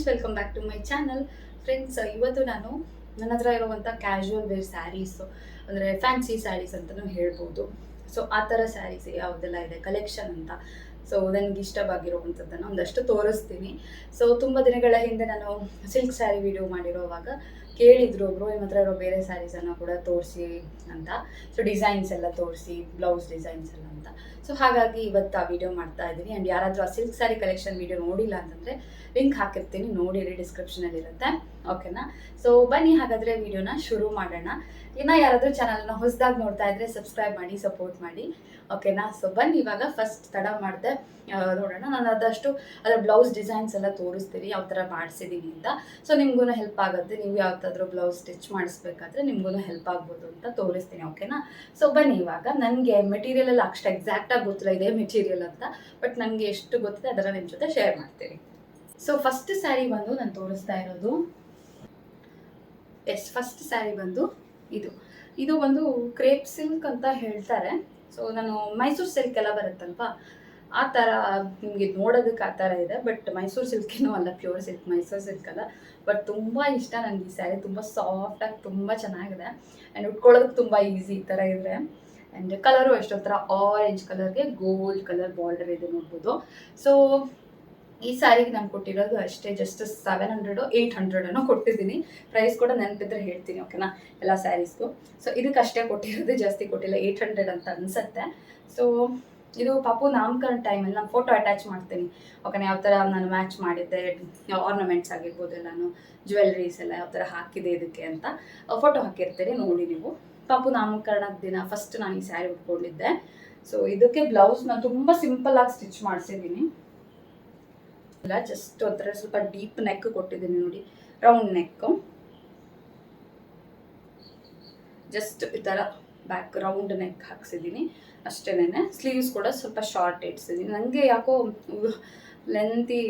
Friends welcome back to my channel friends ಇವತ್ತು ನಾನು ನನ್ನ ಹತ್ರ ಇರುವಂಥ ಕ್ಯಾಶುವಲ್ ವೇರ್ ಸ್ಯಾರೀಸು ಅಂದರೆ ಫ್ಯಾನ್ಸಿ ಸ್ಯಾರೀಸ್ ಅಂತಲೂ ಹೇಳ್ಬೋದು. ಸೊ ಆ ಥರ ಸ್ಯಾರೀಸ್ ಯಾವುದೆಲ್ಲ ಇದೆ? ಕಲೆಕ್ಷನ್ ಅಂತ. ಸೊ ನನಗೆ ಇಷ್ಟವಾಗಿರುವಂಥದ್ದನ್ನು ಒಂದಷ್ಟು ತೋರಿಸ್ತೀನಿ. ಸೊ ತುಂಬ ದಿನಗಳ ಹಿಂದೆ ನಾನು ಸಿಲ್ಕ್ ಸ್ಯಾರಿ ವಿಡಿಯೋ ಮಾಡಿರೋವಾಗ ಕೇಳಿದ್ರು ಒಬ್ಬರು ನಿಮ್ಮ ಹತ್ರ ಇರೋ ಬೇರೆ ಸ್ಯಾರೀಸನ್ನು ಕೂಡ ತೋರಿಸಿ ಅಂತ. ಸೊ ಡಿಸೈನ್ಸ್ ಎಲ್ಲ ತೋರಿಸಿ ಬ್ಲೌಸ್ ಡಿಸೈನ್ಸ್ ಎಲ್ಲ ಅಂತ. ಸೊ ಹಾಗಾಗಿ ಇವತ್ತು ಆ ವಿಡಿಯೋ ಮಾಡ್ತಾ ಇದ್ದೀನಿ ಆ್ಯಂಡ್ ಯಾರಾದರೂ ಆ ಸಿಲ್ಕ್ ಸ್ಯಾರಿ ಕಲೆಕ್ಷನ್ ವಿಡಿಯೋ ನೋಡಿಲ್ಲ ಅಂತಂದರೆ ಲಿಂಕ್ ಹಾಕಿರ್ತೀನಿ. ನೋಡಿರಿ ಡಿಸ್ಕ್ರಿಪ್ಷನಲ್ಲಿರುತ್ತೆ ಓಕೆನಾ ಸೊ ಬನ್ನಿ ಹಾಗಾದರೆ ವಿಡಿಯೋನ ಶುರು ಮಾಡೋಣ. ಇನ್ನು ಯಾರಾದರೂ ಚಾನಲ್ನ ಹೊಸದಾಗಿ ನೋಡ್ತಾ ಇದ್ರೆ ಸಬ್ಸ್ಕ್ರೈಬ್ ಮಾಡಿ ಸಪೋರ್ಟ್ ಮಾಡಿ. ಓಕೆನಾ ಸೊ ಬನ್ನಿ ಇವಾಗ ಫಸ್ಟ್ ತಡ ಮಾಡಿದೆ ನೋಡೋಣ. ನಾನು ಅದಷ್ಟು ಅದರ ಬ್ಲೌಸ್ ಡಿಸೈನ್ಸ್ ಎಲ್ಲ ತೋರಿಸ್ತೀನಿ, ಯಾವ ಥರ ಮಾಡಿಸಿದ್ದೀನಿ ಅಂತ. ಸೊ ನಿಮ್ಗೂ ಹೆಲ್ಪ್ ಆಗುತ್ತೆ. ನೀವು ಯಾವ್ದಾದ್ರು ಬ್ಲೌಸ್ ಸ್ಟಿಚ್ ಮಾಡಿಸ್ಬೇಕಾದ್ರೆ ನಿಮ್ಗೂ ಹೆಲ್ಪ್ ಆಗ್ಬೋದು ಅಂತ ತೋರಿಸ್ತೀನಿ. ಓಕೆನಾ ಸೊ ಬನ್ನಿ ಇವಾಗ. ನನಗೆ ಮೆಟೀರಿಯಲ್ ಎಲ್ಲ ಅಷ್ಟು ಎಕ್ಸಾಕ್ಟಾಗಿ ಗೊತ್ತಿಲ್ಲ, ಇದೇ ಮೆಟೀರಿಯಲ್ ಅಂತ ಬಟ್ ನನಗೆ ಎಷ್ಟು ಗೊತ್ತಿದೆ ಅದರ ನಿಮ್ಮ ಜೊತೆ ಶೇರ್ ಮಾಡ್ತೀನಿ. ಸೊ ಫಸ್ಟ್ ಸ್ಯಾರಿ ಬಂದು ನಾನು ತೋರಿಸ್ತಾ ಇರೋದು. ಎಸ್ ಫಸ್ಟ್ ಸ್ಯಾರಿ ಬಂದು ಇದು. ಇದು ಒಂದು ಕ್ರೇಪ್ ಸಿಲ್ಕ್ ಅಂತ ಹೇಳ್ತಾರೆ. ಸೊ ನಾನು ಮೈಸೂರು ಸಿಲ್ಕ್ ಎಲ್ಲ ಬರುತ್ತಲ್ವಾ? ಆ ಥರ ನಿಮಗೆ ನೋಡೋದಕ್ಕೆ ಆ ಥರ ಇದೆ ಬಟ್ ಮೈಸೂರು ಸಿಲ್ಕೇನೂ ಅಲ್ಲ ಪ್ಯೂರ್ ಸಿಲ್ಕ್ ಮೈಸೂರು ಸಿಲ್ಕ್ ಅಲ್ಲ. ಬಟ್ ತುಂಬ ಇಷ್ಟ ನನಗೆ ಈ ಸ್ಯಾರಿ ತುಂಬ ಸಾಫ್ಟಾಗಿ ತುಂಬ ಚೆನ್ನಾಗಿದೆ. ಆ್ಯಂಡ್ ಉಟ್ಕೊಳ್ಳೋದಕ್ಕೆ ತುಂಬ ಈಸಿ ಈ ಥರ ಇದೆ ಆ್ಯಂಡ್ ಕಲರು ಎಷ್ಟೋ ಥರ ಆರೆಂಜ್ ಕಲರ್ಗೆ ಗೋಲ್ಡ್ ಕಲರ್ ಬಾರ್ಡರ್ ಇದೆ ನೋಡ್ಬೋದು. ಸೊ ಈ ಸ್ಯಾರಿಗೆ ನಾನು ಕೊಟ್ಟಿರೋದು ಅಷ್ಟೇ ಜಸ್ಟ್ ಸೆವೆನ್ ಹಂಡ್ರೆಡು ಏಯ್ಟ್ ಹಂಡ್ರೆಡನ್ನು ಕೊಟ್ಟಿದ್ದೀನಿ. ಪ್ರೈಸ್ ಕೂಡ ನೆನಪಿದ್ರೆ ಹೇಳ್ತೀನಿ ಓಕೆನಾ ಎಲ್ಲ ಸ್ಯಾರೀಸ್ಗು ಸೊ ಇದಕ್ಕೆ ಅಷ್ಟೇ ಕೊಟ್ಟಿರೋದು, ಜಾಸ್ತಿ ಕೊಟ್ಟಿಲ್ಲ ಏಯ್ಟ್ ಹಂಡ್ರೆಡ್ ಅಂತ ಅನಿಸುತ್ತೆ. ಸೊ ಇದು ಪಾಪು ನಾಮಕರಣ ಟೈಮಲ್ಲಿ ನಾನು ಫೋಟೋ ಅಟ್ಯಾಚ್ ಮಾಡ್ತೀನಿ. ಓಕೆನಾ ಯಾವ ಥರ ನಾನು ಮ್ಯಾಚ್ ಮಾಡಿದ್ದೆ ಆರ್ನಮೆಂಟ್ಸ್ ಆಗಿರ್ಬೋದು ಎಲ್ಲಾನು ಜ್ಯುವೆಲ್ರೀಸ್ ಎಲ್ಲ ಯಾವ ಥರ ಹಾಕಿದೆ, ಇದಕ್ಕೆ ಅಂತ. ಫೋಟೋ ಹಾಕಿರ್ತೀನಿ ನೋಡಿ ನೀವು. ಪಾಪು ನಾಮಕರಣದ ದಿನ ಫಸ್ಟ್ ನಾನು ಈ ಸ್ಯಾರಿ ಉಟ್ಕೊಂಡಿದ್ದೆ. ಸೊ ಇದಕ್ಕೆ ಬ್ಲೌಸ್ ನಾನು ತುಂಬ ಸಿಂಪಲ್ ಆಗಿ ಸ್ಟಿಚ್ ಮಾಡಿಸಿದ್ದೀನಿ ಇಲ್ಲ ಜಸ್ಟ್ ಒಂಥರ ಸ್ವಲ್ಪ ಡೀಪ್ ನೆಕ್ ಕೊಟ್ಟಿದ್ದೀನಿ ನೋಡಿ ರೌಂಡ್ ನೆಕ್ ಜಸ್ಟ್ ಈ ಥರ ಬ್ಯಾಕ್ ರೌಂಡ್ ನೆಕ್ ಹಾಕ್ಸಿದ್ದೀನಿ ಅಷ್ಟೇನೆ ಸ್ಲೀವ್ಸ್ ಕೂಡ ಸ್ವಲ್ಪ ಶಾರ್ಟ್ ಇಡ್ಸಿದ್ದೀನಿ ನನಗೆ ಯಾಕೋ ಲೆಂತಿ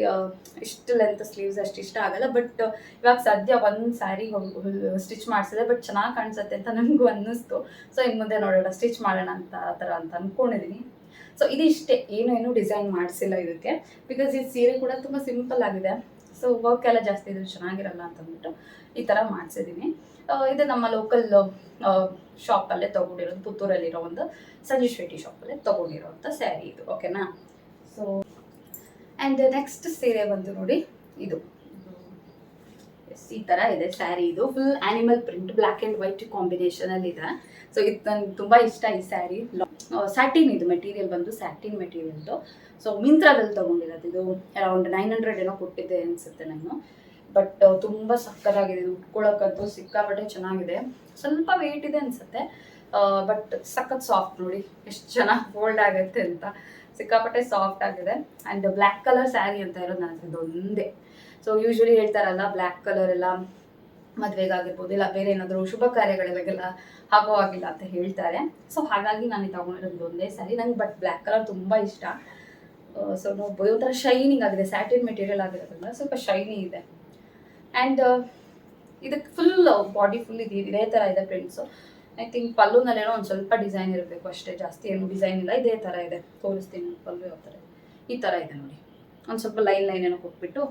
ಇಷ್ಟು ಲೆಂತ್ ಸ್ಲೀವ್ಸ್ ಅಷ್ಟು ಇಷ್ಟ ಆಗಲ್ಲ ಬಟ್ ಇವಾಗ ಸದ್ಯ ಒಂದು ಸ್ಯಾರಿ ಸ್ಟಿಚ್ ಮಾಡಿಸಿದೆ ಬಟ್ ಚೆನ್ನಾಗಿ ಕಾಣಿಸುತ್ತೆ ಅಂತ ನನಗೂ ಅನ್ನಿಸ್ತು. ಸೊ ಇನ್ ಮುಂದೆ ನೋಡೋಣ ಸ್ಟಿಚ್ ಮಾಡೋಣ ಅಂತ, ಆ ಥರ ಅಂತ ಅಂದ್ಕೊಂಡಿದ್ದೀನಿ ಸೊ ಇದಿಷ್ಟೇ ಏನು ಏನು ಡಿಸೈನ್ ಮಾಡಿಸಿಲ್ಲ ಇದಕ್ಕೆ. ಬಿಕಾಸ್ ಈ ಸೀರೆ ಕೂಡ ತುಂಬ ಸಿಂಪಲ್ ಆಗಿದೆ. ಸೊ ವರ್ಕ್ ಎಲ್ಲ ಜಾಸ್ತಿ ಇದ್ರೆ ಚೆನ್ನಾಗಿರಲ್ಲ ಅಂತ ಅಂದ್ಬಿಟ್ಟು ಈ ಥರ ಮಾಡಿಸಿದ್ದೀನಿ ಇದು ನಮ್ಮ ಲೋಕಲ್ ಶಾಪಲ್ಲೇ ತೊಗೊಂಡಿರೋದು ಪುತ್ತೂರಲ್ಲಿರೋ ಒಂದು ಸಂಜೀವ್ ಶೆಟ್ಟಿ ಶಾಪಲ್ಲೇ ಅಂತ ಸ್ಯಾರಿ ಇದು ಓಕೆನಾ ಸೊ ಆ್ಯಂಡ್ ನೆಕ್ಸ್ಟ್ ಸೀರೆ ಬಂದು ನೋಡಿ ಇದು. ಈ ಥರ ಇದೆ ಸ್ಯಾರಿ ಇದು. Full animal print black and white ಕಾಂಬಿನೇಷನಲ್ಲಿ ಇದೆ. ಸೊ ಇದು ನನಗೆ ತುಂಬ ಇಷ್ಟ ಈ ಸ್ಯಾರಿ ಸ್ಯಾಟಿನ್ ಇದು ಮೆಟೀರಿಯಲ್ ಬಂದು ಸ್ಯಾಟಿನ್ ಮೆಟೀರಿಯಲ್ದು ಸೊ ಮಿಂತ್ರದಲ್ಲಿ ತಗೊಂಡಿರೋದು. ಇದು ಅರೌಂಡ್ ನೈನ್ ಹಂಡ್ರೆಡ್ ಏನೋ ಕೊಟ್ಟಿದ್ದೆ ಅನಿಸುತ್ತೆ ನಾನು ಬಟ್ ತುಂಬ ಸಕ್ಕತ್ತಾಗಿದೆ. ಇದು ಉಟ್ಕೊಳ್ಳೋಕ್ಕಂತೂ ಸಿಕ್ಕಾಪಟ್ಟೆ ಚೆನ್ನಾಗಿದೆ. ಸ್ವಲ್ಪ ವೆಯ್ಟ್ ಇದೆ ಅನಿಸುತ್ತೆ. ಬಟ್ ಸಖತ್ ಸಾಫ್ಟ್ ನೋಡಿ. ಎಷ್ಟು ಚೆನ್ನಾಗಿ ಫೋಲ್ಡ್ ಆಗುತ್ತೆ ಅಂತ. ಸಿಕ್ಕಾಪಟ್ಟೆ ಸಾಫ್ಟ್ ಆಗಿದೆ. ಆ್ಯಂಡ್ ಬ್ಲ್ಯಾಕ್ ಕಲರ್ ಸ್ಯಾರಿ ಅಂತ ಇರೋದು ನನ್ನ ಹತ್ರ ಒಂದೇ. ಸೊ ಯೂಶ್ವಲಿ ಹೇಳ್ತಾರಲ್ಲ ಬ್ಲ್ಯಾಕ್ ಕಲರ್ ಎಲ್ಲ ಮದುವೆಗಾಗಿರ್ಬೋದು ಇಲ್ಲ ಬೇರೆ ಏನಾದರೂ ಶುಭ ಕಾರ್ಯಗಳಿಗೆಲ್ಲ ಹಾಕೋ ಆಗಿಲ್ಲ ಅಂತ ಹೇಳ್ತಾರೆ. ಸೊ ಹಾಗಾಗಿ ನಾನು ತಗೊಂಡಿರೋದು ಒಂದೇ ಸ್ಯಾರಿ ನಂಗೆ ಬಟ್ ಬ್ಲ್ಯಾಕ್ ಕಲರ್ ತುಂಬ ಇಷ್ಟ. ಸೊ ನೋಡ್ಬೋದು ಒಂಥರ ಶೈನಿಂಗ್ ಆಗಿದೆ ಸ್ಯಾಟಿನ್ ಮೆಟೀರಿಯಲ್ ಆಗಿರೋದ್ರಿಂದ ಸ್ವಲ್ಪ ಶೈನಿ ಇದೆ. ಆ್ಯಂಡ್ ಇದಕ್ಕೆ ಫುಲ್ ಬಾಡಿ ಫುಲ್ ಇದೆ ಇದೇ ಥರ ಇದೆ ಪ್ರಿಂಟ್ಸು ಐ ಥಿಂಕ್ ಪಲ್ಲುನಲ್ಲೇನೋ ಒಂದು ಸ್ವಲ್ಪ ಡಿಸೈನ್ ಇರಬೇಕು ಅಷ್ಟೇ, ಜಾಸ್ತಿ ಏನು ಡಿಸೈನ್ ಇಲ್ಲ. ಇದೇ ಥರ ಇದೆ. ತೋರಿಸ್ತೀನಿ. ಪಲ್ಲು ಯಾವ ಥರ ಈ ಥರ ಇದೆ ನೋಡಿ. ಒಂದು ಸ್ವಲ್ಪ ಲೈನ್ ಲೈನ್ ಏನೋ ಕೊಟ್ಬಿಟ್ಟು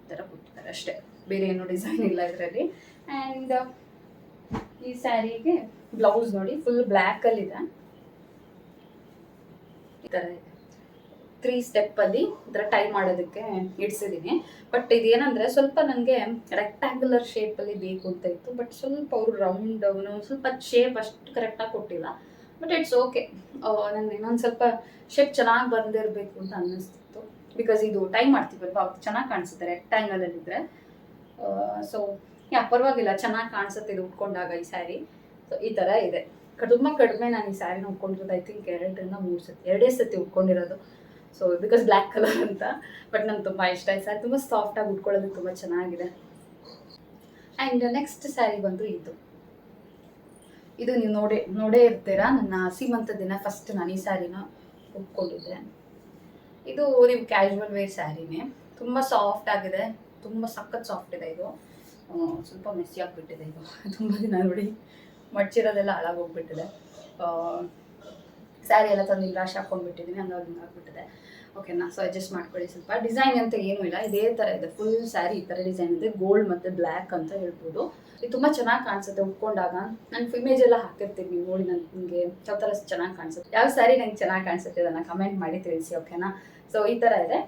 ಈ ಥರ ಕೊಟ್ಟಿದ್ದಾರೆ ಅಷ್ಟೇ. ಬೇರೆ ಏನೋ ಡಿಸೈನ್ ಇಲ್ಲ ಇದರಲ್ಲಿ. ಆ್ಯಂಡ್ ಈ ಸ್ಯಾರಿಗೆ ಬ್ಲೌಸ್ ನೋಡಿ ಫುಲ್ ಬ್ಲ್ಯಾಕಲ್ಲಿದೆ ಈ ಥರ ಇದೆ. ತ್ರೀ ಸ್ಟೆಪ್ಪಲ್ಲಿ ಈ ಥರ ಟೈ ಮಾಡೋದಕ್ಕೆ ಇಡ್ಸಿದ್ದೀನಿ. ಬಟ್ ಇದೇನಂದರೆ ಸ್ವಲ್ಪ ನನಗೆ ರೆಕ್ಟ್ಯಾಂಗುಲರ್ ಶೇಪಲ್ಲಿ ಬೇಕು ಅಂತ ಇತ್ತು. ಬಟ್ ಸ್ವಲ್ಪ ಅವರು ರೌಂಡ್ ಸ್ವಲ್ಪ ಶೇಪ್ ಅಷ್ಟು ಕರೆಕ್ಟಾಗಿ ಕೊಟ್ಟಿಲ್ಲ. ಬಟ್ ಇಟ್ಸ್ ಓಕೆ ನನಗೆ ಇನ್ನೊಂದು ಸ್ವಲ್ಪ ಶೇಪ್ ಚೆನ್ನಾಗಿ ಬಂದಿರಬೇಕು ಅಂತ ಅನ್ನಿಸ್ತಿತ್ತು. ಬಿಕಾಸ್ ಇದು ಟೈ ಮಾಡ್ತೀವಲ್ವಾ ಚೆನ್ನಾಗಿ ಕಾಣಿಸುತ್ತೆ ರೆಕ್ಟ್ಯಾಂಗಲಲ್ಲಿದ್ದರೆ ಸೊ ಯಾ, ಪರವಾಗಿಲ್ಲ, ಚೆನ್ನಾಗಿ ಕಾಣಿಸುತ್ತೆ ಇದು ಉಟ್ಕೊಂಡಾಗ ಈ ಸ್ಯಾರಿ ಸೊ ಈ ಥರ ಇದೆ. ತುಂಬ ಕಡಿಮೆ ನಾನು ಈ ಸ್ಯಾರಿನ ಉಟ್ಕೊಂಡಿರೋದು ಐ ಥಿಂಕ್ ಎರಡರಿಂದ ಮೂರು ಸತಿ, ಎರಡೇ ಸತಿ ಉಟ್ಕೊಂಡಿರೋದು. ಸೊ ಬಿಕಾಸ್ ಬ್ಲ್ಯಾಕ್ ಕಲರ್ ಅಂತ. ಬಟ್ ನಂಗೆ ತುಂಬ ಇಷ್ಟ. ಈ ಸ್ಯಾರಿ ತುಂಬ ಸಾಫ್ಟಾಗಿ ಉಟ್ಕೊಳ್ಳೋದು ತುಂಬ ಚೆನ್ನಾಗಿದೆ. ಆ್ಯಂಡ್ ನೆಕ್ಸ್ಟ್ ಸ್ಯಾರಿ ಬಂದು ಇದು. ಇದು ನೀವು ನೋಡೇ ನೋಡೇ ಇರ್ತೀರಾ? ನನ್ನ ಸೀಮಂತ ದಿನ ಫಸ್ಟ್ ನಾನು ಈ ಸ್ಯಾರಿನ ಉಟ್ಕೊಂಡಿದ್ದೆ. ಇದು ನೀವು ಕ್ಯಾಶುವಲ್ ವೇರ್ ಸ್ಯಾರಿನೇ ತುಂಬ ಸಾಫ್ಟ್ ಆಗಿದೆ. ತುಂಬ ಸಖತ್ ಸಾಫ್ಟ್ ಇದೆ ಇದು. ಸ್ವಲ್ಪ ಮೆಸ್ಸಿ ಆಗಿಬಿಟ್ಟಿದೆ ಇದು. ತುಂಬ ದಿನ ನೋಡಿ. ಮಡ್ಚಿರೋದೆಲ್ಲ ಹಾಳಾಗೋಗ್ಬಿಟ್ಟಿದೆ ಸ್ಯಾರಿ ಎಲ್ಲ ತಂದು ರಾಶಿ ಹಾಕೊಂಡ್ಬಿಟ್ಟಿದ್ದೀನಿ ಹಂಗಾಗಿ ಹಿಂಗೆ ಆಗ್ಬಿಟ್ಟಿದೆ. ಓಕೆನಾ ಸೊ ಅಡ್ಜಸ್ಟ್ ಮಾಡ್ಕೊಳ್ಳಿ ಸ್ವಲ್ಪ. ಡಿಸೈನ್ ಅಂತ ಏನೂ ಇಲ್ಲ, ಇದೇ ಥರ ಇದೆ. ಫುಲ್ ಸ್ಯಾರಿ ಈ ಥರ ಡಿಸೈನ್ ಇದೆ. ಗೋಲ್ಡ್ ಮತ್ತು ಬ್ಲ್ಯಾಕ್ ಅಂತ ಹೇಳ್ಬೋದು. ಇದು ತುಂಬ ಚೆನ್ನಾಗಿ ಕಾಣಿಸುತ್ತೆ ಉಟ್ಕೊಂಡಾಗ. ನಾನು ಇಮೇಜ್ ಎಲ್ಲ ಹಾಕಿರ್ತೀನಿ ನೋಡಿ ನನಗೆ ಯಾವ ಥರ ಚೆನ್ನಾಗಿ ಕಾಣಿಸುತ್ತೆ. ಯಾವ ಸ್ಯಾರಿ ನಂಗೆ ಚೆನ್ನಾಗಿ ಕಾಣಿಸುತ್ತೆ ಅದನ್ನು ಕಮೆಂಟ್ ಮಾಡಿ ತಿಳಿಸಿ ಓಕೆನಾ ಸೊ ಈ ಥರ ಇದೆ.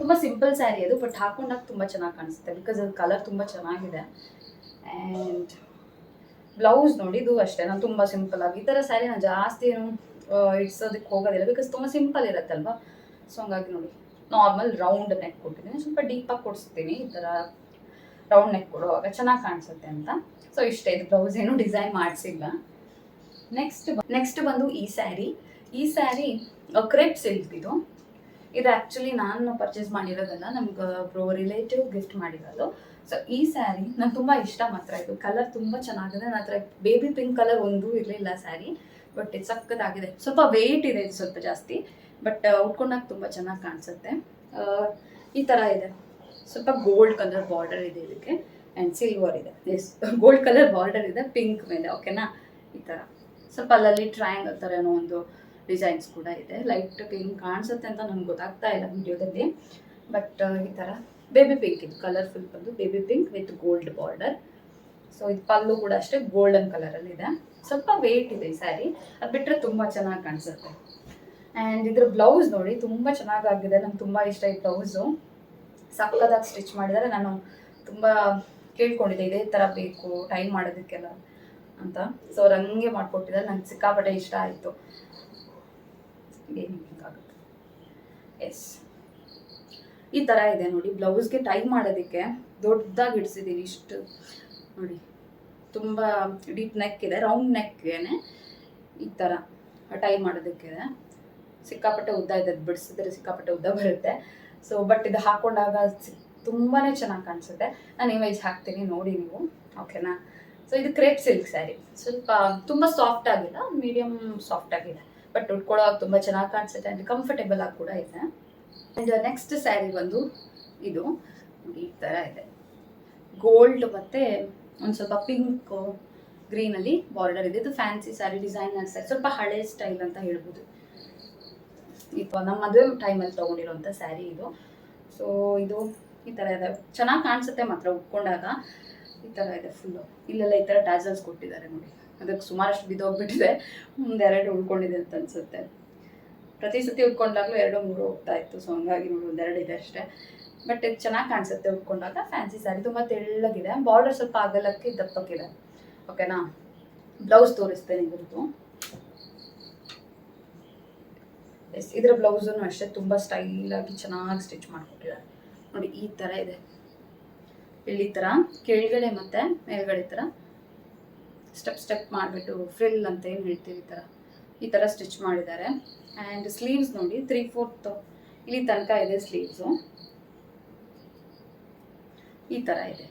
ತುಂಬ ಸಿಂಪಲ್ ಸ್ಯಾರಿ ಅದು ಬಟ್ ಹಾಕೊಂಡಾಗ ತುಂಬ ಚೆನ್ನಾಗಿ ಕಾಣಿಸುತ್ತೆ ಬಿಕಾಸ್ ಅದು ಕಲರ್ ತುಂಬ ಚೆನ್ನಾಗಿದೆ. ಆ್ಯಂಡ್ ಬ್ಲೌಸ್ ನೋಡಿ, ಇದು ಅಷ್ಟೇ. ನಾನು ತುಂಬ ಸಿಂಪಲ್ ಆಗಿ ಈ ಥರ ಸ್ಯಾರಿ ನಾನು ಜಾಸ್ತಿ ಏನು ಇಡ್ಸೋದಕ್ಕೆ ಹೋಗೋದಿಲ್ಲ ಬಿಕಾಸ್ ತುಂಬ ಸಿಂಪಲ್ ಇರುತ್ತಲ್ವಾ ಸೊ ಹಂಗಾಗಿ ನೋಡಿ. ನಾರ್ಮಲ್ ರೌಂಡ್ ನೆಕ್ ಕೊಟ್ಟಿದ್ದೀನಿ. ಸ್ವಲ್ಪ ಡೀಪಾಗಿ ಕೊಡಿಸ್ತೀನಿ. ಈ ಥರ ರೌಂಡ್ ನೆಕ್ ಕೊಡುವಾಗ ಚೆನ್ನಾಗಿ ಕಾಣಿಸುತ್ತೆ ಅಂತ. ಸೊ ಇಷ್ಟೇ. ಇದು ಬ್ಲೌಸ್ ಏನು ಡಿಸೈನ್ ಮಾಡಿಸಿಲ್ಲ. ನೆಕ್ಸ್ಟ್ ನೆಕ್ಸ್ಟ್ ಬಂದು ಈ ಸ್ಯಾರಿ ಈ ಸ್ಯಾರಿ ಕ್ರೆಪ್ ಸಿಲ್ಕ್ ಇದು. ಇದು ಆ್ಯಕ್ಚುಲಿ ನಾನು ಪರ್ಚೇಸ್ ಮಾಡಿರೋದಲ್ಲ. ನಮ್ಗೆ ಬ್ರೋ ರಿಲೇಟಿವ್ ಗಿಫ್ಟ್ ಮಾಡಿರೋದು. ಸೊ ಈ ಸ್ಯಾರಿ ನಂಗೆ ತುಂಬ ಇಷ್ಟ ಮಾತ್ರ. ಇದು ಕಲರ್ ತುಂಬ ಚೆನ್ನಾಗಿದೆ. ನನ್ನ ಹತ್ರ ಬೇಬಿ ಪಿಂಕ್ ಕಲರ್ ಒಂದೂ ಇರಲಿಲ್ಲ ಸ್ಯಾರಿ ಬಟ್ ಇದು ಸಕ್ಕದಾಗಿದೆ. ಸ್ವಲ್ಪ ವೆಯ್ಟ್ ಇದೆ ಇದು ಸ್ವಲ್ಪ ಜಾಸ್ತಿ ಬಟ್ ಉಟ್ಕೊಂಡಾಗ ತುಂಬ ಚೆನ್ನಾಗಿ ಕಾಣಿಸುತ್ತೆ. ಈ ಥರ ಇದೆ. ಸ್ವಲ್ಪ ಗೋಲ್ಡ್ ಕಲರ್ ಬಾರ್ಡರ್ ಇದೆ ಇದಕ್ಕೆ ಆ್ಯಂಡ್ ಸಿಲ್ವರ್ ಇದೆ. ಎಸ್ ಗೋಲ್ಡ್ ಕಲರ್ ಬಾರ್ಡರ್ ಇದೆ ಪಿಂಕ್ ಮೇಲೆ ಓಕೆನಾ ಈ ಥರ ಸ್ವಲ್ಪ ಅಲ್ಲಲ್ಲಿ ಟ್ರಯಾಂಗಲ್ ಥರ ಏನೋ ಒಂದು ಡಿಸೈನ್ಸ್ ಕೂಡ ಇದೆ. ಲೈಟ್ ಪಿಂಕ್ ಕಾಣಿಸುತ್ತೆ ಅಂತ ನನಗೆ ಗೊತ್ತಾಗ್ತಾ ಇಲ್ಲ ವಿಡಿಯೋದಲ್ಲಿ. ಬಟ್ ಈ ಥರ ಬೇಬಿ ಪಿಂಕ್ ಇದು ಕಲರ್ಫುಲ್ ಬಂದು baby pink with gold border so ಇದು ಪಲ್ಲು ಕೂಡ ಅಷ್ಟೇ ಗೋಲ್ಡನ್ ಕಲರಲ್ಲಿ ಇದೆ. ಸ್ವಲ್ಪ ವೇಟ್ ಇದೆ ಈ ಸ್ಯಾರಿ ಅದು ಬಿಟ್ಟರೆ ತುಂಬ ಚೆನ್ನಾಗಿ ಕಾಣಿಸುತ್ತೆ. ಆ್ಯಂಡ್ ಇದ್ರ ಬ್ಲೌಸ್ ನೋಡಿ ತುಂಬ ಚೆನ್ನಾಗಾಗಿದೆ ನಂಗೆ ತುಂಬ ಇಷ್ಟ ಈ ಬ್ಲೌಸು ಸಕ್ಕದಾಗಿ ಸ್ಟಿಚ್ ಮಾಡಿದರೆ. ನಾನು ತುಂಬ ಕೇಳ್ಕೊಂಡಿದ್ದೆ ಇದೇ ಥರ ಬೇಕು ಟೈಮ್ ಮಾಡೋದಕ್ಕೆಲ್ಲ ಅಂತ. ಸೊ ಅವ್ರು ಹಂಗೆ ಮಾಡಿಕೊಟ್ಟಿದ್ದಾರೆ. ನಂಗೆ ಸಿಕ್ಕಾಪಟ್ಟೆ ಇಷ್ಟ ಆಯಿತು. ಎಸ್ ಈ ಥರ ಇದೆ ನೋಡಿ. ಬ್ಲೌಸ್ಗೆ ಟೈ ಮಾಡೋದಕ್ಕೆ ದೊಡ್ಡದಾಗಿ ಇಡಿಸಿದ್ದೀನಿ ಇಷ್ಟು. ನೋಡಿ. ತುಂಬ ಡೀಪ್ ನೆಕ್ ಇದೆ ರೌಂಡ್ ನೆಕ್ಗೇನೆ ಈ ಥರ ಟೈ ಮಾಡೋದಕ್ಕೆ ಸಿಕ್ಕಾಪಟ್ಟೆ ಉದ್ದ ಇದೆ, ಅದು ಬಿಡಿಸಿದ್ರೆ ಸಿಕ್ಕಾಪಟ್ಟೆ ಉದ್ದ ಬರುತ್ತೆ. ಸೊ ಬಟ್ ಇದು ಹಾಕೊಂಡಾಗ ತುಂಬಾ ಚೆನ್ನಾಗಿ ಕಾಣಿಸುತ್ತೆ. ನಾನು ಇಮೇಜ್ ಹಾಕ್ತೀನಿ, ನೋಡಿ ನೀವು. ಓಕೆನಾ ಸೊ ಇದು ಕ್ರೇಪ್ ಸಿಲ್ಕ್ ಸ್ಯಾರಿ ಸ್ವಲ್ಪ, ತುಂಬ ಸಾಫ್ಟ್ ಆಗಿಲ್ಲ ಮೀಡಿಯಮ್ ಸಾಫ್ಟ್ ಆಗಿದೆ. ಬಟ್ ಉಟ್ಕೊಳ್ಳೋವಾಗ ತುಂಬ ಚೆನ್ನಾಗಿ ಕಾಣಿಸುತ್ತೆ ಆ್ಯಂಡ್ ಕಂಫರ್ಟೇಬಲ್ ಆಗಿ ಕೂಡ ಇದೆ. ಆ್ಯಂಡ್ ನೆಕ್ಸ್ಟ್ ಸ್ಯಾರಿ ಬಂದು ಇದು ಈ ಥರ ಇದೆ. ಗೋಲ್ಡ್ ಮತ್ತು ಒಂದು ಸ್ವಲ್ಪ ಪಿಂಕ್ ಗ್ರೀನಲ್ಲಿ ಬಾರ್ಡರ್ ಇದೆ. ಇದು ಫ್ಯಾನ್ಸಿ ಸ್ಯಾರಿ ಡಿಸೈನ್ ಸ್ಯಾರಿ ಸ್ವಲ್ಪ ಹಳೆ ಸ್ಟೈಲ್ ಅಂತ ಹೇಳ್ಬೋದು. ಇದು ನಮ್ಮ ಮದುವೆ ಟೈಮಲ್ಲಿ ತೊಗೊಂಡಿರೋಂಥ ಸ್ಯಾರಿ ಇದು. ಸೊ ಇದು ಈ ಥರ ಇದೆ. ಚೆನ್ನಾಗಿ ಕಾಣಿಸುತ್ತೆ ಮಾತ್ರ ಉಟ್ಕೊಂಡಾಗ. ಈ ಥರ ಇದೆ ಫುಲ್ಲು ಇಲ್ಲೆಲ್ಲ ಈ ಥರ ಟ್ಯಾಸಲ್ಸ್ ಕೊಟ್ಟಿದ್ದಾರೆ ನೋಡಿ. ಅದಕ್ಕೆ ಸುಮಾರಷ್ಟು ಬಿದ್ದೋಗ್ಬಿಟ್ಟಿದೆ. ಒಂದೆರಡು ಉಳ್ಕೊಂಡಿದೆ ಅಂತ ಅನ್ಸುತ್ತೆ. ಪ್ರತಿ ಸತಿ ಉಟ್ಕೊಂಡಾಗಲೂ ಎರಡು, ಮೂರು ಹೋಗ್ತಾ ಇತ್ತು. ಸೊ ಹಂಗಾಗಿ ನೋಡಿ ಒಂದೆರಡು ಇದೆ ಅಷ್ಟೇ. ಬಟ್ ಇದು ಚೆನ್ನಾಗಿ ಕಾಣಿಸುತ್ತೆ ಉಟ್ಕೊಂಡಾಗ. ಫ್ಯಾನ್ಸಿ ಸ್ಯಾರಿ ತುಂಬ ತೆಳ್ಳಗಿದೆ. ಬಾರ್ಡರ್ ಸ್ವಲ್ಪ ಅಗಲಕ್ಕೆ ದಪ್ಪಕ್ಕಿದೆ. ಓಕೆನಾ ಬ್ಲೌಸ್ ತೋರಿಸ್ತೇನೆ ಇದ್ರದ್ದು ಎಸ್ ಇದರ ಬ್ಲೌಸನ್ನು ಅಷ್ಟೇ ತುಂಬ ಸ್ಟೈಲಾಗಿ ಚೆನ್ನಾಗಿ ಸ್ಟಿಚ್ ಮಾಡಿಕೊಟ್ಟಿದ್ದಾರೆ ನೋಡಿ, ಈ ಥರ ಇದೆ. ಇಲ್ಲಿ ಥರ ಕೆಳಗಡೆ ಮತ್ತು ಮೇಲ್ಗಡೆ ಥರ ಸ್ಟೆಪ್ ಸ್ಟೆಪ್ ಮಾಡಿಬಿಟ್ಟು ಫ್ರಿಲ್ ಅಂತ ಏನು ಹೇಳ್ತೀವಿ ಈ ಥರ ಈ ಥರ ಸ್ಟಿಚ್ ಮಾಡಿದ್ದಾರೆ. ಆ್ಯಂಡ್ ಸ್ಲೀವ್ಸ್ ನೋಡಿ ತ್ರೀ ಫೋರ್ತ್ ಇಲ್ಲಿ ತನಕ ಇದೆ ಸ್ಲೀವ್ಸು ಈ ಥರ ಇದೆ.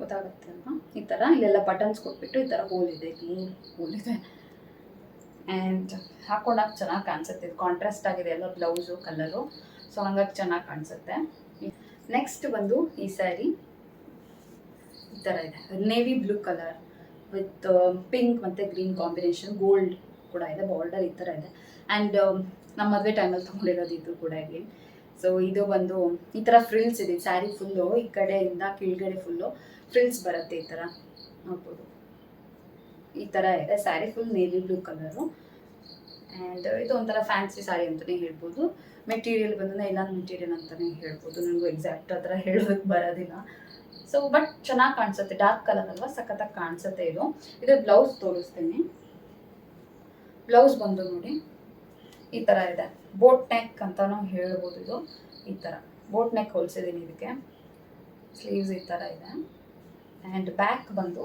ಗೊತ್ತಾಗುತ್ತೆ ಅಲ್ವಾ? ಈ ಥರ ಇಲ್ಲೆಲ್ಲ ಬಟನ್ಸ್ ಕೊಟ್ಬಿಟ್ಟು ಈ ಥರ ಹೋಲ್ ಇದೆ ಮೂರು ಹೋಲ್ ಇದೆ. ಆ್ಯಂಡ್ ಹಾಕೊಂಡಾಗ ಚೆನ್ನಾಗಿ ಕಾಣಿಸುತ್ತೆ. ಇದು ಕಾಂಟ್ರಾಸ್ಟ್ ಆಗಿದೆ ಎಲ್ಲ ಬ್ಲೌಸು ಕಲರು ಸೊ ಹಂಗಾಗಿ ಚೆನ್ನಾಗಿ ಕಾಣಿಸುತ್ತೆ. ನೆಕ್ಸ್ಟ್ ಬಂದು ಈ ಸ್ಯಾರಿ ಈ ಥರ ಇದೆ. Navy blue colour with pink ಮತ್ತು ಗ್ರೀನ್ ಕಾಂಬಿನೇಷನ್ ಗೋಲ್ಡ್ ಕೂಡ ಇದೆ ಬಾರ್ಡರ್ ಈ ಥರ ಇದೆ. ಆ್ಯಂಡ್ ನಮ್ಮ ಮದುವೆ ಟೈಮಲ್ಲಿ ತೊಗೊಂಡಿರೋದು ಇದು ಕೂಡ ಇಲ್ಲಿ ಸೊ ಇದು ಬಂದು ಈ ಥರ ಫ್ರಿಲ್ಸ್ ಇದೆ. ಸ್ಯಾರಿ ಫುಲ್ಲು ಈ ಕಡೆಯಿಂದ ಕೀಳ್ಗಡೆ ಫುಲ್ಲು ಫ್ರಿಲ್ಸ್ ಬರುತ್ತೆ ಈ ಥರ ನೋಡ್ಬೋದು. ಈ ಥರ ಇದೆ. ಸ್ಯಾರಿ ಫುಲ್ ನೇಲಿ ಬ್ಲೂ ಕಲರು ಆ್ಯಂಡ್ ಇದು ಒಂಥರ ಫ್ಯಾನ್ಸಿ ಸ್ಯಾರಿ ಅಂತಲೇ ಹೇಳ್ಬೋದು. ಮೆಟೀರಿಯಲ್ ಬಂದು ನೈಲಾನ್ ಮೆಟೀರಿಯಲ್ ಅಂತಲೇ ಹೇಳ್ಬೋದು. ನನಗೂ ಎಕ್ಸಾಕ್ಟ್ ಆ ಥರ ಹೇಳೋದಕ್ಕೆ ಬರೋದಿಲ್ಲ. ಸೊ ಬಟ್ ಚೆನ್ನಾಗಿ ಕಾಣಿಸುತ್ತೆ. ಡಾರ್ಕ್ ಕಲರ್ ಅಲ್ವಾ? ಸಖತ್ತಾಗಿ ಕಾಣಿಸುತ್ತೆ ಇದು. ಇದು ಬ್ಲೌಸ್ ತೋರಿಸ್ತೀನಿ. ಬ್ಲೌಸ್ ಬಂದು ನೋಡಿ, ಈ ಥರ ಇದೆ. ಬೋಟ್ ನೆಕ್ ಅಂತಲೂ ಹೇಳ್ಬೋದು ಇದು, ಈ ಥರ ಬೋಟ್ ನೆಕ್ ಹೊಲ್ಸಿದ್ದೀನಿ ಇದಕ್ಕೆ. ಸ್ಲೀವ್ಸ್ ಈ ಥರ ಇದೆ. ಆ್ಯಂಡ್ ಬ್ಯಾಕ್ ಬಂದು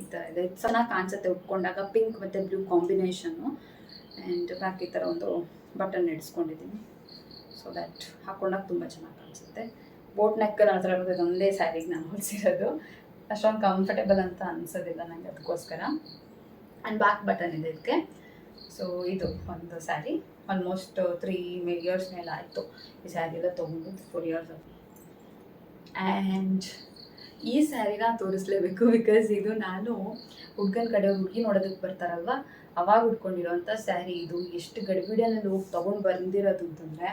ಈ ಥರ ಇದೆ. ಚೆನ್ನಾಗಿ ಕಾಣಿಸುತ್ತೆ ಉಟ್ಕೊಂಡಾಗ ಪಿಂಕ್ ಮತ್ತು ಬ್ಲೂ ಕಾಂಬಿನೇಷನ್ನು ಆ್ಯಂಡ್ ಬ್ಯಾಕ್ ಈ ಥರ ಒಂದು ಬಟನ್ ಇಡಿಸ್ಕೊಂಡಿದ್ದೀನಿ. ಸೊ ದ್ಯಾಟ್ ಹಾಕೊಂಡಾಗ ತುಂಬ ಚೆನ್ನಾಗಿ ಕಾಣಿಸುತ್ತೆ. ಬೋಟ್ ನೆಕ್ ನನ್ನ ಹತ್ರ ಇರೋದು ಒಂದೇ ಸ್ಯಾರಿಗೆ ನಾನು ಹೊಲಿಸಿರೋದು. ಅಷ್ಟೊಂದು ಕಂಫರ್ಟೇಬಲ್ ಅಂತ ಅನಿಸೋದಿಲ್ಲ ನನಗೆ ಅದಕ್ಕೋಸ್ಕರ. ಆ್ಯಂಡ್ ಬ್ಯಾಕ್ ಬಟನ್ ಇದೆ ಇದಕ್ಕೆ. ಸೊ ಇದು ಒಂದು ಸ್ಯಾರಿ ಆಲ್ಮೋಸ್ಟ್ ತ್ರೀ ಇಯರ್ಸ್ ಮೇಲೆ ಆಯಿತು. ಈ ಸ್ಯಾರಿ ಎಲ್ಲ ತೊಗೊಂಡು ಫೋರ್ ಇಯರ್ಸ್ ಆ್ಯಂಡ್ ಈ ಸ್ಯಾರಿನ ತೋರಿಸ್ಲೇಬೇಕು ಬಿಕಾಸ್ ಇದು ನಾನು ಹುಡ್ಗನ ಕಡೆ ಹುಡುಗಿ ನೋಡೋದಕ್ಕೆ ಬರ್ತಾರಲ್ವ? ಅವಾಗ ಉಟ್ಕೊಂಡಿರೋಂಥ ಸ್ಯಾರಿ ಇದು. ಎಷ್ಟು ಗಡಿಬಿಡಿಯಲ್ಲಿ ಹೋಗಿ ತೊಗೊಂಡು ಬಂದಿರೋದು ಅಂತಂದರೆ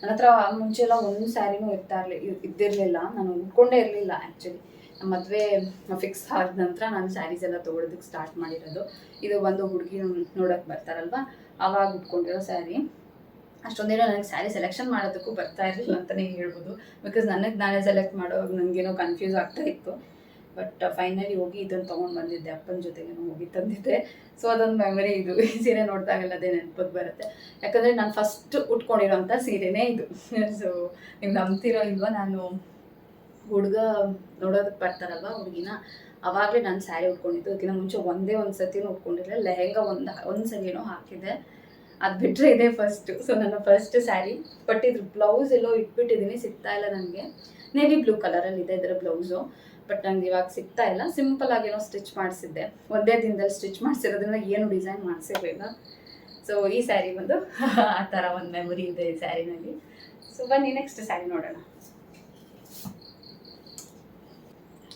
ನನ್ನ ಹತ್ರ ಮುಂಚೆ ಎಲ್ಲ ಒಂದು ಸ್ಯಾರಿನೂ ಇರ್ತಾ ಇರಲಿ ಇದ್ದಿರಲಿಲ್ಲ. ನಾನು ಉಟ್ಕೊಂಡೇ ಇರಲಿಲ್ಲ ಆ್ಯಕ್ಚುಲಿ ಮದುವೆ ಫಿಕ್ಸ್ ಆದ ನಂತರ ನಾನು ಸ್ಯಾರೀಸ್ ಎಲ್ಲ ತೊಗೊಳೋದಕ್ಕೆ ಸ್ಟಾರ್ಟ್ ಮಾಡಿರೋದು. ಇದು ಒಂದು ಹುಡುಗಿ ನೋಡೋಕೆ ಬರ್ತಾರಲ್ವ? ಆವಾಗ ಉಟ್ಕೊಂಡಿರೋ ಸ್ಯಾರಿ ಅಷ್ಟೊಂದೇನೋ ನನಗೆ ಸ್ಯಾರಿ ಸೆಲೆಕ್ಷನ್ ಮಾಡೋದಕ್ಕೂ ಬರ್ತಾ ಇರಲಿಲ್ಲ ಅಂತಲೇ ಹೇಳ್ಬೋದು. ಬಿಕಾಸ್ ನನಗೆ ನಾನೇ ಸೆಲೆಕ್ಟ್ ಮಾಡೋವಾಗ ನನಗೇನೋ ಕನ್ಫ್ಯೂಸ್ ಆಗ್ತಾ ಇತ್ತು. ಬಟ್ ಫೈನಲಿ ಹೋಗಿ ಇದನ್ನು ತೊಗೊಂಡು ಬಂದಿದ್ದೆ. ಅಪ್ಪನ ಜೊತೆಗೆ ಹೋಗಿ ತಂದಿದ್ದೆ. ಸೊ ಅದೊಂದು ಮೆಮರಿ ಇದು. ಈ ಸೀರೆ ನೋಡಿದಾಗೆಲ್ಲ ಅದೇ ನೆನಪಕ್ಕೆ ಬರುತ್ತೆ. ಯಾಕಂದರೆ ನಾನು ಫಸ್ಟ್ ಉಟ್ಕೊಂಡಿರೋಂಥ ಸೀರೆನೇ ಇದು. ಸೊ ನೀವು ನಂಬ್ತಿರೋ ಇಲ್ವಾ? ನಾನು ಹುಡುಗ ನೋಡೋದಕ್ಕೆ ಬರ್ತಾರಲ್ವ ಹುಡುಗಿನ? ಅವಾಗಲೇ ನಾನು ಸ್ಯಾರಿ ಉಟ್ಕೊಂಡಿದ್ದು. ಅದಕ್ಕಿಂತ ಮುಂಚೆ ಒಂದೇ ಒಂದು ಸತಿನೂ ಉಟ್ಕೊಂಡಿರಲಿಲ್ಲ. ಲೆಹೆಂಗಾ ಒಂದು ಒಂದು ಸಲಿನೂ ಹಾಕಿದೆ ಅದು ಬಿಟ್ಟರೆ ಇದೆ ಫಸ್ಟು ಸೊ ನನ್ನ ಫಸ್ಟ್ ಸ್ಯಾರಿ ಬಟ್ ಇದ್ರ ಬ್ಲೌಸ್ ಎಲ್ಲೋ ಇಟ್ಬಿಟ್ಟಿದ್ದೀನಿ ಸಿಗ್ತಾ ಇಲ್ಲ ನನಗೆ ನೇವಿ ಬ್ಲೂ ಕಲರಲ್ಲಿ ಇದೆ ಇದರ ಬ್ಲೌಸು ಬಟ್ ನಂಗೆ ಇವಾಗ ಸಿಗ್ತಾ ಇಲ್ಲ. ಸಿಂಪಲ್ ಆಗೇನೋ ಸ್ಟಿಚ್ ಮಾಡಿಸಿದ್ದೆ. ಒಂದೇ ದಿನದಲ್ಲಿ ಸ್ಟಿಚ್ ಮಾಡಿಸಿರೋದ್ರಿಂದ ಏನು ಡಿಸೈನ್ ಮಾಡಿಸಿರಲಿಲ್ಲ. ಸೊ ಈ ಸ್ಯಾರಿ ಬಂದು ಆ ಥರ ಒಂದು ಮೆಮೊರಿ ಇದೆ ಈ ಸ್ಯಾರಿನಲ್ಲಿ ಸೊ ಬನ್ನಿ ನೆಕ್ಸ್ಟ್ ಸ್ಯಾರಿ ನೋಡೋಣ.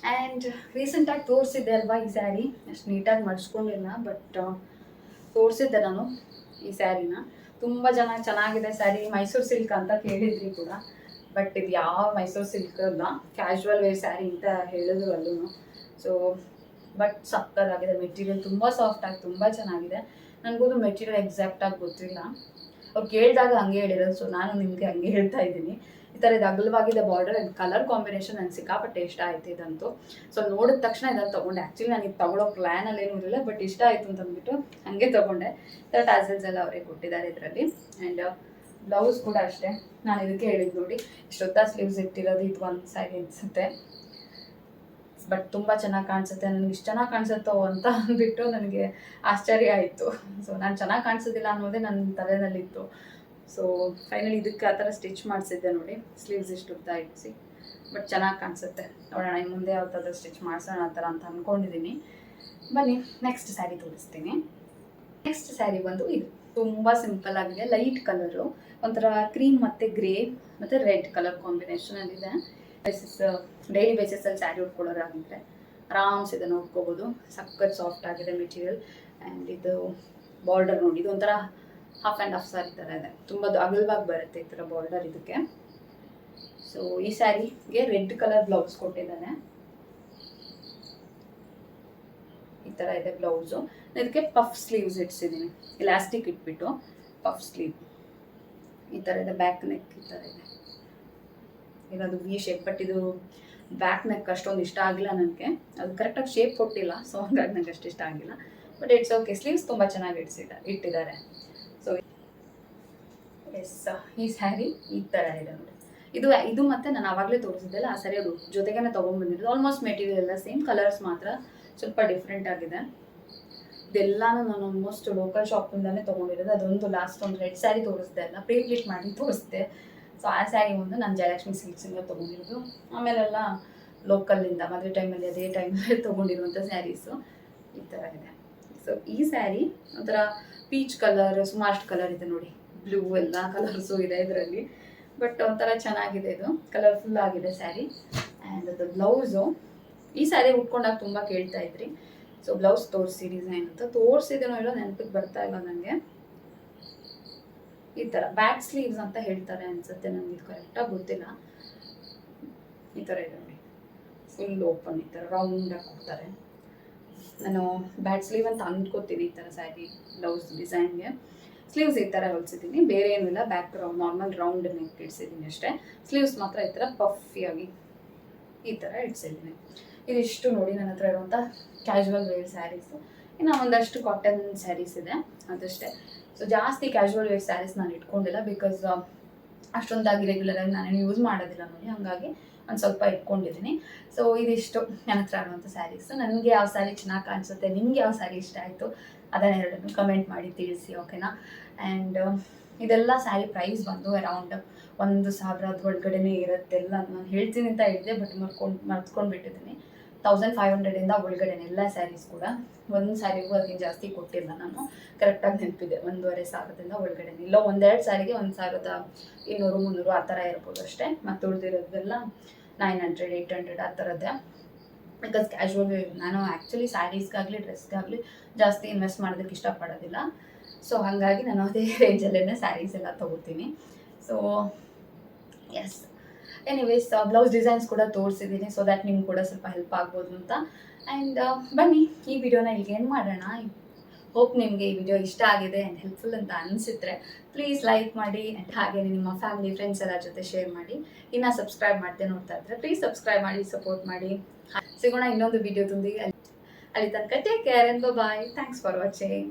ಆ್ಯಂಡ್ ರೀಸೆಂಟಾಗಿ ತೋರಿಸಿದ್ದೆ ಅಲ್ವಾ ಈ ಸ್ಯಾರಿ? ಅಷ್ಟು ನೀಟಾಗಿ ಮಡಿಸ್ಕೊಂಡಿಲ್ಲ ಬಟ್ ತೋರಿಸಿದ್ದೆ ನಾನು ಈ ಸ್ಯಾರಿನ. ತುಂಬ ಜನ ಚೆನ್ನಾಗಿದೆ ಸ್ಯಾರಿ, ಮೈಸೂರು ಸಿಲ್ಕ್ ಅಂತ ಕೇಳಿದ್ರಿ ಕೂಡ. ಬಟ್ ಇದು ಯಾವ ಮೈಸೂರು ಸಿಲ್ಕ್ ಅಲ್ಲ ಕ್ಯಾಶುವಲ್ ವೇರ್ ಸ್ಯಾರಿ ಅಂತ ಹೇಳಿದ್ರು ಅಲ್ಲೂ ಸೊ ಬಟ್ ಸಕ್ಕತ್ತಾಗಿದೆ ಮೆಟೀರಿಯಲ್ ತುಂಬ ಸಾಫ್ಟಾಗಿ ತುಂಬ ಚೆನ್ನಾಗಿದೆ. ನನಗೂ ಮೆಟೀರಿಯಲ್ ಎಕ್ಸಾಕ್ಟಾಗಿ ಗೊತ್ತಿಲ್ಲ. ಅವ್ರು ಕೇಳಿದಾಗ ಹಂಗೆ ಹೇಳಿರೋದು ಸೊ ನಾನು ನಿಮಗೆ ಹಂಗೆ ಹೇಳ್ತಾ ಇದ್ದೀನಿ. ಈ ಥರ ಇದು ಅಗಲವಾಗಿದೆ ಬಾರ್ಡರ್ ಆ್ಯಂಡ್ ಕಲರ್ ಕಾಂಬಿನೇಷನ್ ನನಗೆ ಸಿಕ್ಕಾಪಟ್ಟೆ ಇಷ್ಟ ಆಯ್ತು ಇದಂತೂ. ಸೊ ನೋಡಿದ ತಕ್ಷಣ ಇದನ್ನು ತೊಗೊಂಡೆ. ಆ್ಯಕ್ಚುಲಿ ನಾನು ಇದು ತೊಗೊಳೋ ಪ್ಲ್ಯಾನಲ್ಲಿ ಏನೂ ಇರಲಿಲ್ಲ ಬಟ್ ಇಷ್ಟ ಆಯಿತು ಅಂತ ಅಂದ್ಬಿಟ್ಟು ಹಾಗೆ ತೊಗೊಂಡೆ. ಈ ಥರ ಟ್ಯಾಸಲ್ಸ್ ಎಲ್ಲ ಅವರಿಗೆ ಕೊಟ್ಟಿದ್ದಾರೆ ಇದರಲ್ಲಿ. ಆ್ಯಂಡ್ ಬ್ಲೌಸ್ ಕೂಡ ಅಷ್ಟೇ. ನಾನು ಇದಕ್ಕೆ ಹೇಳಿದ್ದು ನೋಡಿ. ಇಷ್ಟೊತ್ತ ಸ್ಲೀವ್ಸ್ ಇಟ್ಟಿರೋದು ಇದು ಒಂದು ಸೈಡ್ ಅನಿಸುತ್ತೆ. ಬಟ್ ತುಂಬ ಚೆನ್ನಾಗಿ ಕಾಣಿಸುತ್ತೆ. ನನಗೆ ಇಷ್ಟು ಚೆನ್ನಾಗಿ ಕಾಣಿಸುತ್ತೋ ಅಂತ ಅಂದ್ಬಿಟ್ಟು ನನಗೆ ಆಶ್ಚರ್ಯ ಆಯಿತು. ಸೊ ನಾನು ಚೆನ್ನಾಗಿ ಕಾಣಿಸೋದಿಲ್ಲ ಅನ್ನೋದೇ ನನ್ನ ತಲೆನಲ್ಲಿತ್ತು. ಸೊ ಫೈನಲಿ ಇದಕ್ಕೆ ಆ ಥರ ಸ್ಟಿಚ್ ಮಾಡಿಸಿದ್ದೆ ನೋಡಿ. ಸ್ಲೀವ್ಸ್ ಇಷ್ಟು ಉದ್ದ ಇಡಿಸಿ ಬಟ್ ಚೆನ್ನಾಗಿ ಕಾಣಿಸುತ್ತೆ. ನೋಡೋಣ ಇನ್ನು ಮುಂದೆ ಯಾವ್ದಾದ್ರು ಸ್ಟಿಚ್ ಮಾಡಿಸೋಣ ಆ ಥರ ಅಂತ ಅಂದ್ಕೊಂಡಿದ್ದೀನಿ ಬನ್ನಿ ನೆಕ್ಸ್ಟ್ ಸ್ಯಾರಿ ತೋರಿಸ್ತೀನಿ. ನೆಕ್ಸ್ಟ್ ಸ್ಯಾರಿ ಬಂದು ಇದು. ತುಂಬ ಸಿಂಪಲ್ ಆಗಿದೆ. ಲೈಟ್ ಕಲರು ಒಂಥರ ಕ್ರೀಮ್ ಮತ್ತು ಗ್ರೇ ಮತ್ತು ರೆಡ್ ಕಲರ್ ಕಾಂಬಿನೇಷನಲ್ಲಿದೆ ಬೇಸಿಸ್ ಡೈಲಿ ಬೇಸಿಸಲ್ಲಿ ಸ್ಯಾರಿ ಉಟ್ಕೊಳ್ಳೋರಾಗಿದ್ರೆ ಆರಾಮ್ಸ್ ಇದನ್ನು ಉಟ್ಕೋಬೋದು. ಸಖತ್ ಸಾಫ್ಟ್ ಆಗಿದೆ ಮೆಟೀರಿಯಲ್ ಆ್ಯಂಡ್ ಇದು ಬಾರ್ಡರ್ ನೋಡಿ. ಇದು ಒಂಥರ ಹಾಫ್ ಆ್ಯಂಡ್ ಹಾಫ್ ಸಾರಿ ಥರ ಇದೆ. ತುಂಬ ಅಗಲವಾಗಿ ಬರುತ್ತೆ ಈ ಥರ ಬಾರ್ಡರ್ ಇದಕ್ಕೆ. ಸೊ ಈ ಸ್ಯಾರಿಗೆ ರೆಡ್ ಕಲರ್ ಬ್ಲೌಸ್ ಕೊಟ್ಟಿದ್ದಾನೆ. ಈ ಥರ ಇದೆ ಬ್ಲೌಸು ಇದಕ್ಕೆ ಪಫ್ ಸ್ಲೀವ್ಸ್ ಇಟ್ಸಿದ್ದೀನಿ ಇಲಾಸ್ಟಿಕ್ ಇಟ್ಬಿಟ್ಟು ಪಫ್ ಸ್ಲೀವ್ ಈ ಥರ ಇದೆ ಬ್ಯಾಕ್ ನೆಕ್ ಈ ಥರ ಇದೆ. ಇರೋದು ವಿ ಶೇಪ್ ಬಟ್ ಇದು ಬ್ಯಾಕ್ ನೆಕ್ ಅಷ್ಟೊಂದು ಇಷ್ಟ ಆಗಿಲ್ಲ ನನಗೆ. ಅದು ಕರೆಕ್ಟಾಗಿ ಶೇಪ್ ಕೊಟ್ಟಿಲ್ಲ ಸೊ ಹಂಗಾಗಿ ನನಗೆ ಅಷ್ಟು ಇಷ್ಟ ಆಗಿಲ್ಲ. ಬಟ್ ಇಟ್ಸ್ ಓಕೆ ಸ್ಲೀವ್ಸ್ ತುಂಬ ಚೆನ್ನಾಗಿ ಇಟ್ಸಿದ್ದಾರೆ ಇಟ್ಟಿದ್ದಾರೆ. ಎಸ್ ಈ ಸ್ಯಾರಿ ಈ ಥರ ಇದೆ ನೋಡಿ. ಇದು ಇದು ಮತ್ತೆ ನಾನು ಆವಾಗಲೇ ತೋರಿಸಿದ್ದೆಲ್ಲ ಆ ಸ್ಯಾರಿ ಅದು ಜೊತೆಗೇನೆ ತೊಗೊಂಡ್ಬಂದಿರೋದು. ಆಲ್ಮೋಸ್ಟ್ ಮೆಟೀರಿಯಲ್ ಎಲ್ಲ ಸೇಮ್ ಕಲರ್ಸ್ ಮಾತ್ರ ಸ್ವಲ್ಪ ಡಿಫ್ರೆಂಟ್ ಆಗಿದೆ. ಇದೆಲ್ಲಾನು ನಾನು ಆಲ್ಮೋಸ್ಟ್ ಲೋಕಲ್ ಶಾಪಿಂದಲೇ ತೊಗೊಂಡಿರೋದು. ಅದೊಂದು ಲಾಸ್ಟ್ ಒಂದು ರೆಡ್ ಸ್ಯಾರಿ ತೋರಿಸಿದೆ ಅಲ್ಲ ಪ್ರೀಪ್ಲೀಟ್ ಮಾಡಿ ತೋರಿಸಿದೆ. ಸೊ ಆ ಸ್ಯಾರಿ ಒಂದು ನಾನು ಜಯಲಕ್ಷ್ಮಿ ಸಿಲ್ಕ್ಸಿಂದ ತೊಗೊಂಡಿರೋದು. ಆಮೇಲೆಲ್ಲ ಲೋಕಲ್ಲಿಂದ ಮದುವೆ ಟೈಮಲ್ಲಿ ಅದೇ ಟೈಮಲ್ಲಿ ತೊಗೊಂಡಿರುವಂಥ ಸ್ಯಾರೀಸು ಈ ಥರ ಇದೆ. ಸೊ ಈ ಸ್ಯಾರಿ ಒಂಥರ ಪೀಚ್ ಕಲರ್ ಸ್ಮಾರ್ಟ್ ಕಲರ್ ಇದೆ ನೋಡಿ. ಬ್ಲೂ ಎಲ್ಲ ಕಲರ್ಸು ಇದೆ ಇದರಲ್ಲಿ. ಬಟ್ ಒಂಥರ ಚೆನ್ನಾಗಿದೆ ಇದು. ಕಲರ್ಫುಲ್ ಆಗಿದೆ ಸ್ಯಾರಿ ಆ್ಯಂಡ್ ಅದು ಬ್ಲೌಸು ಈ ಸ್ಯಾರಿ ಉಟ್ಕೊಂಡಾಗ ತುಂಬ ಕೇಳ್ತಾ ಇದ್ರಿ. ಸೊ ಬ್ಲೌಸ್ ತೋರಿಸಿ ಡಿಸೈನ್ ಅಂತ. ತೋರಿಸಿದೇನೋ ಇಲ್ಲ ನೆನಪಿಗೆ ಬರ್ತಾ ಇಲ್ಲ ನನಗೆ ಈ ಥರ ಬ್ಯಾಕ್ ಸ್ಲೀವ್ಸ್ ಅಂತ ಹೇಳ್ತಾರೆ ಅನ್ಸುತ್ತೆ ನನಗೆ ಇದು ಕರೆಕ್ಟಾಗಿ ಗೊತ್ತಿಲ್ಲ. ಈ ಥರ ಇದೆ ನೋಡಿ. ಫುಲ್ ಓಪನ್ ಈ ಥರ ರೌಂಡಾಗಿ ಕೊಡ್ತಾರೆ. ನಾನು ಬ್ಯಾಕ್ ಸ್ಲೀವ್ ಅಂತ ಅಂದ್ಕೋತೀನಿ ಈ ಥರ ಸ್ಯಾರಿ ಬ್ಲೌಸ್ ಡಿಸೈನ್ಗೆ ಸ್ಲೀವ್ಸ್ ಈ ಥರ ಹೊಲಿಸಿದ್ದೀನಿ ಬೇರೆ ಏನಿಲ್ಲ ಬ್ಯಾಕ್ ನಾರ್ಮಲ್ ರೌಂಡ್ ನೆಕ್ ಇಡ್ಸಿದ್ದೀನಿ ಅಷ್ಟೇ. ಸ್ಲೀವ್ಸ್ ಮಾತ್ರ ಈ ಥರ ಪಫಿಯಾಗಿ ಈ ಥರ ಇಡ್ಸಿದ್ದೀನಿ ಇದಿಷ್ಟು ನೋಡಿ ನನ್ನ ಹತ್ರ ಇರುವಂಥ ಕ್ಯಾಶುವಲ್ ವೇರ್ ಸ್ಯಾರೀಸು ಇನ್ನು ಒಂದಷ್ಟು ಕಾಟನ್ ಸ್ಯಾರೀಸ್ ಇದೆ, ಅದಷ್ಟೇ. ಸೊ ಜಾಸ್ತಿ ಕ್ಯಾಶುವಲ್ ವೇರ್ ಸ್ಯಾರೀಸ್ ನಾನು ಇಟ್ಕೊಂಡಿಲ್ಲ ಬಿಕಾಸ್ ಅಷ್ಟೊಂದಾಗಿ ರೆಗ್ಯುಲರಾಗಿ ನಾನೇನು ಯೂಸ್ ಮಾಡೋದಿಲ್ಲ ನೋಡಿ. ಹಾಗಾಗಿ ಒಂದು ಸ್ವಲ್ಪ ಇಟ್ಕೊಂಡಿದ್ದೀನಿ ಸೊ ಇದಿಷ್ಟು ನನ್ನ ಹತ್ರ ಇರುವಂಥ ಸ್ಯಾರೀಸು ನನಗೆ ಯಾವ ಸ್ಯಾರಿ ಚೆನ್ನಾಗಿ ಕಾಣಿಸುತ್ತೆ, ನಿಮ್ಗೆ ಯಾವ ಸ್ಯಾರಿ ಇಷ್ಟ ಆಯಿತು ಅದನ್ನೆರಡನ್ನು ಕಮೆಂಟ್ ಮಾಡಿ ತಿಳಿಸಿ ಓಕೆನಾ ಆ್ಯಂಡ್ ಇದೆಲ್ಲ ಸ್ಯಾರಿ ಪ್ರೈಸ್ ಬಂದು ಅರೌಂಡ್ ಒಂದು ಸಾವಿರದ ಒಳಗಡೆನೇ ಇರುತ್ತೆಲ್ಲ ನಾನು ಹೇಳ್ತೀನಿ ಅಂತ ಹೇಳಿದೆ ಬಟ್ ಮರ್ಕೊಂಡು ಮರ್ತ್ಕೊಂಡು ಬಿಟ್ಟಿದ್ದೀನಿ ತೌಸಂಡ್ ಫೈವ್ ಹಂಡ್ರೆಡಿಂದ ಒಳಗಡೆನೆ ಎಲ್ಲ ಸ್ಯಾರೀಸ್ ಕೂಡ. ಒಂದು ಸ್ಯಾರಿಗೂ ಅದಕ್ಕೆ ಜಾಸ್ತಿ ಕೊಟ್ಟಿಲ್ಲ ನಾನು. ಕರೆಕ್ಟಾಗಿ ನೆನಪಿದೆ, ಒಂದೂವರೆ ಸಾವಿರದಿಂದ ಒಳಗಡೆ ಇಲ್ಲ, ಒಂದೆರಡು ಸ್ಯಾರಿಗೆ ಒಂದು ಸಾವಿರದ ಇನ್ನೂರು, ಮುನ್ನೂರು ಆ ಥರ ಇರ್ಬೋದು ಅಷ್ಟೇ. ಮತ್ತು ಉಳಿದಿರೋದೆಲ್ಲ ನೈನ್ ಹಂಡ್ರೆಡ್ ಏಯ್ಟ್ ಹಂಡ್ರೆಡ್ ಆ ಥರದ್ದೇ. ಬಿಕಾಸ್ ಕ್ಯಾಶುವಲ್ ನಾನು ಆ್ಯಕ್ಚುಲಿ ಸ್ಯಾರೀಸ್ಗಾಗಲಿ ಡ್ರೆಸ್ಗಾಗಲಿ ಜಾಸ್ತಿ ಇನ್ವೆಸ್ಟ್ ಮಾಡೋದಕ್ಕೆ ಇಷ್ಟಪಡೋದಿಲ್ಲ. ಸೊ ಹಾಗಾಗಿ ನಾನು ಅದೇ ರೇಂಜಲ್ಲೇ ಸ್ಯಾರೀಸ್ ಎಲ್ಲ ತೊಗೋತೀನಿ. So yes anyways blouse designs ಕೂಡ ತೋರಿಸಿದ್ದೀನಿ ಸೊ ದ್ಯಾಟ್ ನಿಮ್ಗೆ ಕೂಡ ಸ್ವಲ್ಪ ಹೆಲ್ಪ್ ಆಗ್ಬೋದು ಅಂತ. ಆ್ಯಂಡ್ ಬನ್ನಿ, ಈ ವಿಡಿಯೋನ ಇಲ್ಲಿಗೆ ಏನು ಮಾಡೋಣ. ಹೋಪ್ ನಿಮಗೆ ಈ ವಿಡಿಯೋ ಇಷ್ಟ ಆಗಿದೆ ಆ್ಯಂಡ್ ಹೆಲ್ಪ್ಫುಲ್ ಅಂತ ಅನಿಸಿದ್ರೆ ಪ್ಲೀಸ್ ಲೈಕ್ ಮಾಡಿ ಆ್ಯಂಡ್ ಹಾಗೆ ನಿಮ್ಮ ಫ್ಯಾಮಿಲಿ ಫ್ರೆಂಡ್ಸ್ ಎಲ್ಲ ಜೊತೆ ಶೇರ್ ಮಾಡಿ. ಇನ್ನು ಸಬ್ಸ್ಕ್ರೈಬ್ ಮಾಡ್ದೆ ನೋಡ್ತಾ ಇದ್ರೆ ಪ್ಲೀಸ್ ಸಬ್ಸ್ಕ್ರೈಬ್ ಮಾಡಿ ಸಪೋರ್ಟ್ ಮಾಡಿ. ಸಿಗೋಣ ಇನ್ನೊಂದು ವಿಡಿಯೋದೊಂದಿಗೆ ಅಲ್ಲಿ ಅಲ್ಲಿ ತನಕ take care and bye thanks for watching